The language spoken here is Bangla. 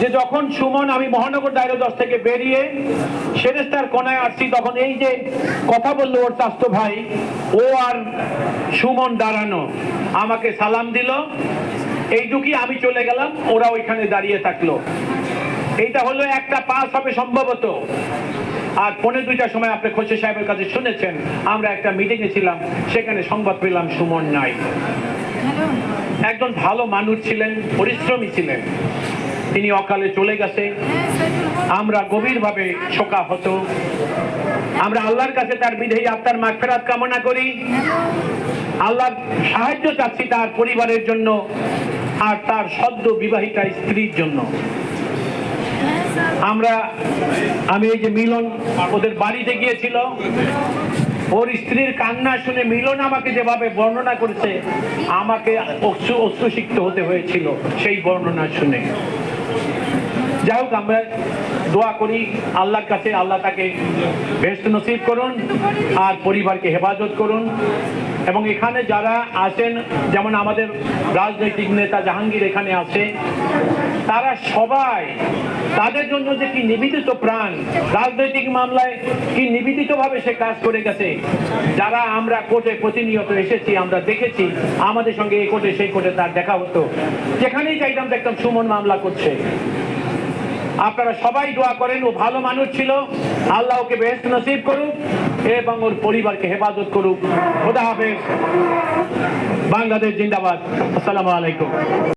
যে যখন সুমন আমি মহানগর দায়রা দশ থেকে বেরিয়ে সেরেস্তার কোনায় আসছি তখন এই যে কথা বলল ওর স্বাস্থ্য ভাই ও আর সুমন দাঁড়ানো। আমাকে সালাম দিল। এইটুকুই আমি চলে গেলাম ওরা ওইখানে দাঁড়িয়ে থাকল। এইটা হলো একটা পাস হবে সম্ভবত। আর পৌনে দুইটার সময় আপনি খোসে সাহেবের কাছে শুনেছেন আমরা একটা মিটিংয়ে ছিলাম সেখানে সংবাদ পেলাম সুমন নাই। একজন ভালো মানুষ ছিলেন পরিশ্রমী ছিলেন। তিনি অকালে চলে গেছে। আমরা গভীরভাবে শোকাহত। আমরা আল্লাহর কাছে তার বিধেয়ী আত্মার মাগফিরাত কামনা করি। আল্লাহ সাহায্য চাচ্ছি তার পরিবারের জন্য আর তার সদ্য বিবাহিতা স্ত্রীর জন্য। আমরা আমি এই যে মিলন ওদের বাড়িতে গিয়েছিল ওর স্ত্রীর কান্না শুনে মিলন আমাকে যেভাবে বর্ণনা করেছে আমাকে অশ্রু অশ্রুসিক্ত হতে হয়েছিল সেই বর্ণনা শুনে। Thank you. যাই হোক আমরা দোয়া করি আল্লাহর কাছে, আল্লাহ তাকে বেস্ট নসিব করুন আর পরিবারকে হেফাজত করুন। এবং এখানে যারা আছেন, যেমন আমাদের রাজনৈতিক নেতা জাহাঙ্গীর এখানে আছে, তারা সবাই তাদের জন্য যে কি নিবেদিত প্রাণ, রাজনৈতিক মামলায় কি নিবেদিতভাবে সে কাজ করে গেছে, যারা আমরা কোর্টে প্রতিনিয়ত এসেছি, আমরা দেখেছি, আমাদের সঙ্গে এই কোর্টে, সেই কোর্টে তার দেখা হতো। যেখানেই যাইতাম, দেখতাম সুমন মামলা করছে। আপনারা সবাই দোয়া করেন, ও ভালো মানুষ ছিল। আল্লাহ ওকে বেহেস্ত নসিব করুক এবং ওর পরিবারকে হেফাজত করুক। খোদা হাফেজ। বাংলাদেশ জিন্দাবাদ। আসসালামু আলাইকুম।